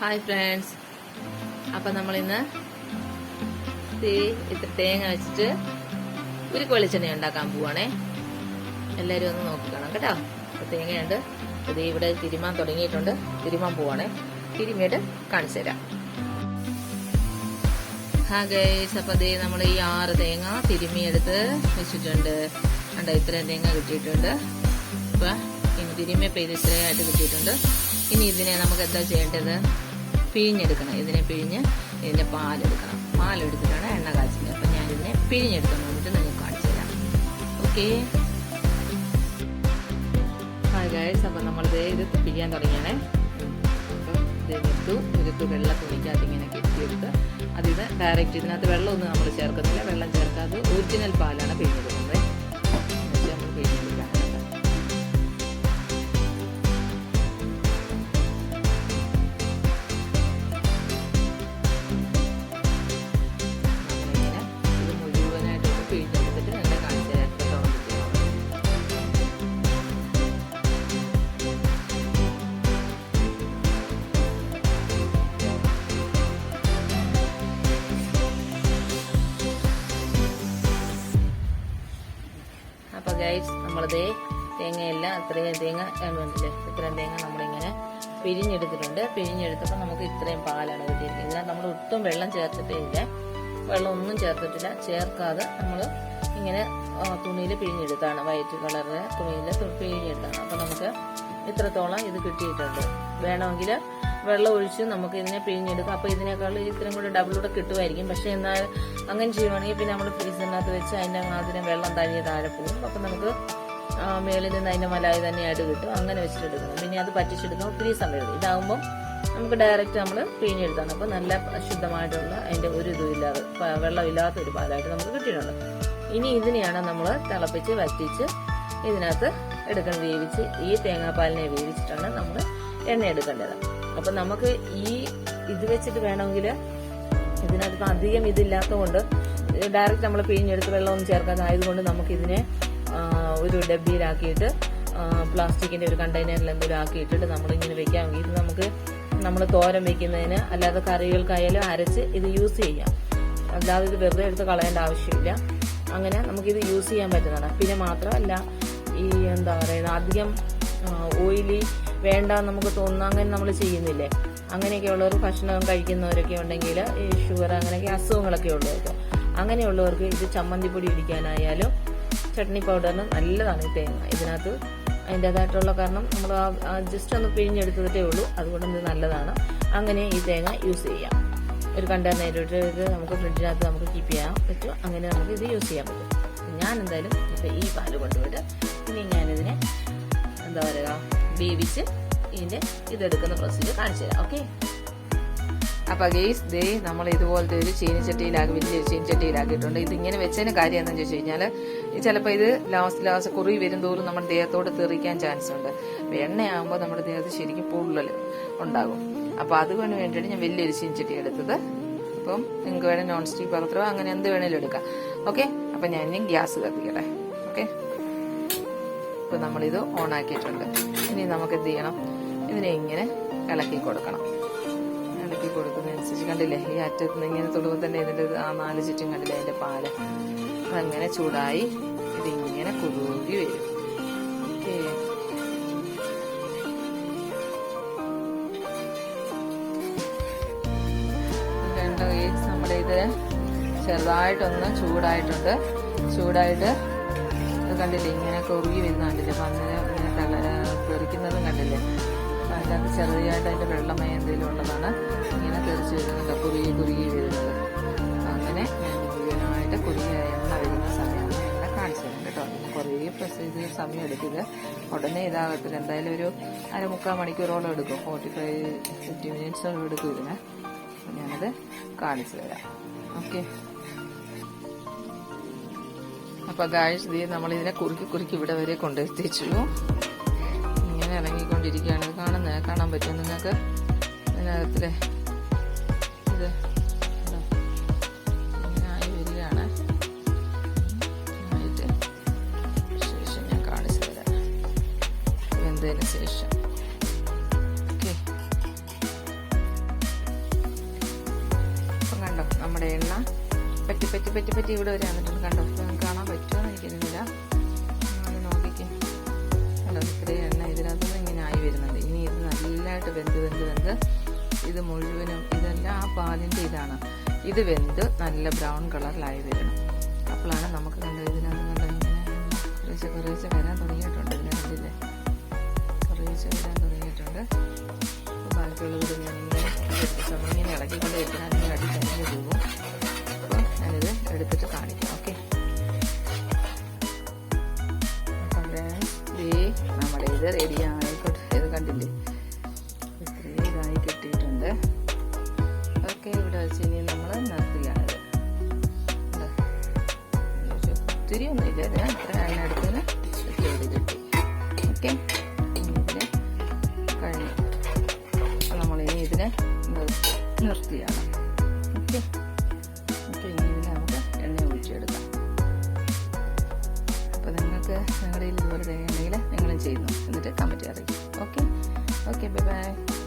Hi friends അപ്പം നമ്മളിന്ന് തീ ഇത്ര തേങ്ങ വെച്ചിട്ട് ഒരു വെളിച്ചെണ്ണ ഉണ്ടാക്കാൻ പോവാണേ. എല്ലാവരും ഒന്ന് നോക്കിക്കണം കേട്ടോ. അപ്പൊ തേങ്ങയുണ്ട്. ഇത് ഇവിടെ തിരുമാൻ തുടങ്ങിയിട്ടുണ്ട്. തിരുമാൻ പോവാണേ. തിരുമിയിട്ട് കാണിച്ചു തരാം. ഹാ ഗൈസ് അപ്പൊ ദേ നമ്മൾ ഈ ആറ് തേങ്ങ തിരുമിയെടുത്ത് വെച്ചിട്ടുണ്ട്. കണ്ടോ ഇത്രയും തേങ്ങ കിട്ടിയിട്ടുണ്ട്. അപ്പൊ ഇനി തിരുമിയപ്പോൾ ഇത് ഇത്രയായിട്ട് കിട്ടിയിട്ടുണ്ട്. ഇനി ഇതിനെ നമുക്ക് എന്താ ചെയ്യേണ്ടത്? പിഴിഞ്ഞെടുക്കണം. ഇതിനെ പിഴിഞ്ഞ് ഇതിന്റെ പാലെടുക്കണം. പാലെടുത്തിട്ടാണ് എണ്ണ കാച്ചുന്നത് അപ്പം ഞാൻ ഇതിനെ പിഴിഞ്ഞെടുക്കാൻ വേണ്ടിയിട്ട് നിങ്ങൾക്ക് കാണിച്ചു തരാം. ഓക്കെ? അപ്പം നമ്മളിത് ഇത് പിഴിയാൻ തുടങ്ങിയാണേ. എടുത്തു. ഇതിട്ട് വെള്ള തുണിക്കകത്ത് ഇങ്ങനെ കെട്ടിയെടുത്ത് അതിന് ഡയറക്റ്റ് ഇതിനകത്ത് വെള്ളമൊന്നും നമ്മൾ ചേർക്കത്തില്ല വെള്ളം ചേർക്കാതെ ഒറിജിനൽ പാലാണ് പിഴിഞ്ഞെടുക്കുന്നത്. ഗൈസ് നമ്മളിതേ തേങ്ങയെല്ലാം അത്രയും തേങ്ങ ഇത്രയും തേങ്ങ നമ്മളിങ്ങനെ പിരിഞ്ഞെടുത്തിട്ടുണ്ട് പിരിഞ്ഞെടുത്തപ്പോൾ നമുക്ക് ഇത്രയും പാലാണ് കിട്ടിയിരിക്കുന്നത്. ഇതിനകത്ത് നമ്മൾ ഒട്ടും വെള്ളം ചേർത്തിട്ടേ ഇല്ല വെള്ളം ഒന്നും ചേർത്തിട്ടില്ല. ചേർക്കാതെ നമ്മൾ ഇങ്ങനെ തുണിയിൽ പിഴിഞ്ഞെടുത്താണ്. വൈറ്റ് കളറിലെ തുണിയിൽ പിഴിഞ്ഞെടുത്താണ്. അപ്പോൾ നമുക്ക് ഇത്രത്തോളം ഇത് കിട്ടിയിട്ടുണ്ട്. വേണമെങ്കിൽ വെള്ളം ഒഴിച്ച് നമുക്ക് ഇതിനെ പിഴിഞ്ഞെടുക്കാം. അപ്പോൾ ഇതിനേക്കാൾ ഇത്രയും കൂടെ ഡബിളൂടെ കിട്ടുമായിരിക്കും. പക്ഷേ എന്നാൽ അങ്ങനെ ചെയ്യുവാണെങ്കിൽ പിന്നെ നമ്മൾ ഫ്രീസറിനകത്ത് വെച്ച് അതിന്റെ അതിന് വെള്ളം തനിയെ താഴെ പോകും. അപ്പൊ നമുക്ക് മേളിൽ നിന്ന് അതിന്റെ മലായി തന്നെയായിട്ട് കിട്ടും. അങ്ങനെ വെച്ചിട്ടെടുക്കണം പിന്നെ അത് പറ്റിച്ചെടുക്കണം ഒത്തിരി സമയം ഇതാകുമ്പോൾ നമുക്ക് ഡയറക്റ്റ് നമ്മൾ പിഴിഞ്ഞെടുത്താണ്. അപ്പോൾ നല്ല ശുദ്ധമായിട്ടുള്ള അതിന്റെ ഒരു ഇതും ഇല്ലാതെ വെള്ളമില്ലാത്ത ഒരു പാലായിട്ട് നമുക്ക് കിട്ടിയിട്ടുണ്ട്. ഇനി ഇതിനെയാണ് നമ്മൾ തിളപ്പിച്ച് വറ്റിച്ച് ഇതിനകത്ത് എടുക്കണം. വേവിച്ച് ഈ തേങ്ങാപ്പാലിനെ വേവിച്ചിട്ടാണ് നമ്മൾ എണ്ണ എടുക്കേണ്ടത്. അപ്പൊ നമുക്ക് ഈ ഇത് വെച്ചിട്ട് വേണമെങ്കിൽ ഇതിനകത്ത് അധികം ഇതില്ലാത്തതുകൊണ്ട് ഡയറക്റ്റ് നമ്മൾ പിഴിഞ്ഞെടുത്ത് വെള്ളമൊന്നും ചേർക്കാതെ ആയതുകൊണ്ട് നമുക്ക് ഇതിനെ ഒരു ഡബ്ബിയിലാക്കിയിട്ട് പ്ലാസ്റ്റിക്കിന്റെ ഒരു കണ്ടെയ്നറിൽ എന്തെങ്കിലും ആക്കിയിട്ടിട്ട് നമ്മളിങ്ങനെ വെക്കാമെങ്കിൽ ഇത് നമുക്ക് നമ്മൾ തോരൻ വെക്കുന്നതിന് അല്ലാതെ കറികൾക്കായാലും അരച്ച് ഇത് യൂസ് ചെയ്യാം. അല്ലാതെ ഇത് വെറുതെ എടുത്ത് കളയേണ്ട ആവശ്യമില്ല. അങ്ങനെ നമുക്കിത് യൂസ് ചെയ്യാൻ പറ്റുന്നതാണ്. പിന്നെ മാത്രമല്ല ഈ എന്താ പറയുക അധികം ഓയിലി വേണ്ട നമുക്ക് തോന്നുന്നു. അങ്ങനെ നമ്മൾ ചെയ്യുന്നില്ലേ? അങ്ങനെയൊക്കെ ഉള്ളവർ ഭക്ഷണം കഴിക്കുന്നവരൊക്കെ ഉണ്ടെങ്കിൽ ഈ ഷുഗർ അങ്ങനെയൊക്കെ അസുഖങ്ങളൊക്കെ ഉള്ളവർക്ക്. അങ്ങനെയുള്ളവർക്ക് ഇത് ചമ്മന്തിപ്പൊടി ഇടിക്കാനായാലും ചട്നി പൗഡറിന് നല്ലതാണ് ഈ തേങ്ങ. ഇതിനകത്ത് അതിന്റെതായിട്ടുള്ള കാരണം നമ്മൾ ജസ്റ്റ് ഒന്ന് പിഴിഞ്ഞെടുത്തതേ ഉള്ളൂ. അതുകൊണ്ട് ഇത് നല്ലതാണ്. അങ്ങനെ ഈ തേങ്ങ യൂസ് ചെയ്യാം. ഒരു കണ്ടെയ്നറിട്ട് ഇത് നമുക്ക് ഫ്രിഡ്ജിനകത്ത് നമുക്ക് കീപ്പ് ചെയ്യാൻ പറ്റും. അങ്ങനെ നമുക്ക് ഇത് യൂസ് ചെയ്യാൻ പറ്റും. ഞാൻ എന്തായാലും ഇപ്പം ഈ പാൽ കൊണ്ടുപോയിട്ട് ഇനി ഞാനിതിനെ എന്താ പറയുക വേവിച്ച് ഇതിന്റെ ഇതെടുക്കുന്ന പ്രൊസീജിയർ കാണിച്ചു തരാം ഓക്കെ അപ്പൊ ഗെയ്സ് ദേ നമ്മൾ ഇതുപോലത്തെ ഒരു ചീനിച്ചട്ടിയിലാക്കി വലിയ ചീനിച്ചട്ടിയിലാക്കിയിട്ടുണ്ട്. ഇതിങ്ങനെ വെച്ചതിന് കാര്യം എന്താണെന്ന് ചോദിച്ചു കഴിഞ്ഞാൽ ചിലപ്പോൾ ഇത് ലാസ്റ്റ് ലാസ്റ്റ് കുറി വരും തോറും നമ്മുടെ ദേഹത്തോട് തെറിക്കാൻ ചാൻസ് ഉണ്ട്. എണ്ണയാകുമ്പോൾ നമ്മുടെ ദേഹത്ത് ശരിക്കും പൊള്ളൽ ഉണ്ടാകും. അപ്പൊ അതുകൊണ്ട് വേണ്ടിയിട്ട് ഞാൻ വലിയൊരു ചീനിച്ചട്ടി എടുത്തത്. അപ്പം നിങ്ങൾക്ക് വേണേൽ നോൺ സ്റ്റിക്ക് പാത്രമോ അങ്ങനെ എന്ത് വേണേലും എടുക്കാം. ഓക്കെ അപ്പൊ ഞാൻ ഗ്യാസ് കത്തിക്കട്ടെ. ഓക്കെ ഇപ്പൊ നമ്മളിത് ഓൺ ആക്കിയിട്ടുണ്ട് ഇനി നമുക്ക് എന്ത് ചെയ്യണം ഇതിനെ ഇങ്ങനെ ഇളക്കി കൊടുക്കണം. ഇളക്കി കൊടുക്കുന്നതനുസരിച്ച് കണ്ടില്ലേ ഈ അറ്റത്ത് നിന്ന് ഇങ്ങനെ തൊടുമ്പോൾ തന്നെ ഇതിന്റെ ആ നാല് ചുറ്റും കണ്ടില്ലേ അതിന്റെ പാൽ. അതങ്ങനെ ചൂടായി ഇതിങ്ങനെ കുറുകി വരും. കണ്ടോ നമ്മുടെ ഇത് ചെറുതായിട്ടൊന്ന് ചൂടായിട്ടുണ്ട്. ചൂടായിട്ട് കണ്ടില്ലേ? ഇങ്ങനെ കുറുകി വരുന്ന കണ്ടില്ലേ? അങ്ങനെ ഇങ്ങനെ കള തെറിക്കുന്നതും കണ്ടില്ലേ? അപ്പം അതിനകത്ത് ചെറുതായിട്ട് അതിന്റെ വെള്ളമയം എന്തെങ്കിലും ഉള്ളതാണ്. ഇങ്ങനെ തെറിച്ച് വരുന്നത് കുറുകി കുറുകി വരുന്നത്. അങ്ങനെ മുഴുവനായിട്ട് കുറുകി എണ്ണ വരുന്ന സമയം എണ്ണ കാണിച്ചു തരാം കേട്ടോ കുറേ പ്രസ് ഇത് സമയം എടുക്കുക ഉടനെ ഇതാകത്തില്ല. എന്തായാലും ഒരു അര മുക്കാൽ മണിക്കൂറോളം എടുക്കും. ഫോർട്ടി ഫൈവ് ഫിഫ്റ്റി മിനിറ്റ്സോളം എടുക്കും ഇതിന്. ഞാനത് കാണിച്ചു തരാം. ഓക്കെ അപ്പോൾ ഗായസ് ദേ നമ്മൾ കുറുക്കി കുറുക്കി ഇവിടെ വരെ കൊണ്ടെത്തിച്ചു ഇങ്ങനെ ഇറങ്ങിക്കൊണ്ടിരിക്കുകയാണ്. ഇത് കാണുന്നത് കാണാൻ പറ്റും നിങ്ങൾക്ക്? ഇതിനകത്തിലെ ഇത് ശേഷം കണ്ടോ നമ്മുടെ എണ്ണ? പറ്റി പറ്റി പറ്റി പറ്റി ഇവിടെ വരെ വന്നിട്ടുണ്ട്. കണ്ടോ? കാണാൻ പറ്റുമോ എനിക്കറിയില്ല അത് നോക്കിക്കും. കണ്ടോ? ഇത്രയും എണ്ണ ഇതിനകത്തുനിന്ന് ഇങ്ങനെ ആയി വരുന്നുണ്ട്. ഇനി ഇത് നല്ലതായിട്ട് വെന്ത് വെന്ത് വെന്ത് ഇത് മുഴുവനും ഇതെല്ലാം ആ പാലിന്റെ ഇതാണ്. ഇത് വെന്ത് നല്ല ബ്രൗൺ കളറിലായി വരണം. അപ്പോഴാണ് നമുക്ക് കണ്ടത് ഇതിനകത്ത് കണ്ടത് കുറേശ്ശെ കുറേശ്ശെ വരാൻ തുടങ്ങിയിട്ടുണ്ട് ഇതിനകത്തില്ലേ കുറേശ്ശെ വരാൻ തുടങ്ങിയിട്ടുണ്ട്. ബാക്കിയുള്ളത് ഇങ്ങനെ ഇളക്കിക്കൊണ്ട് വെച്ചാൽ എടുത്തിട്ട് കാണിക്കാം ഓക്കെ? നമ്മുടെ ഇത് റെഡി ആയിക്കോട്ടെ. ഇത് കണ്ടില്ലേ? ഇത്രയും ഇതായി കിട്ടിയിട്ടുണ്ട്. ഓക്കെ ഇവിടെ വെച്ച് ഇനി നമ്മൾ നിർത്തുകയാണിത് ഒത്തിരി ഒന്നുമില്ല ഇതിന് അത്ര എണ്ണ എടുത്തതിന് ഇത്തിരി കിട്ടി ഓക്കെ? നിങ്ങൾക്ക് നിങ്ങളുടെ ഇതുപോലെ തേങ്ങ നിങ്ങളും ചെയ്യുന്നു. എന്നിട്ട് കമന്റ് അറിയിക്കും. Okay okay bye bye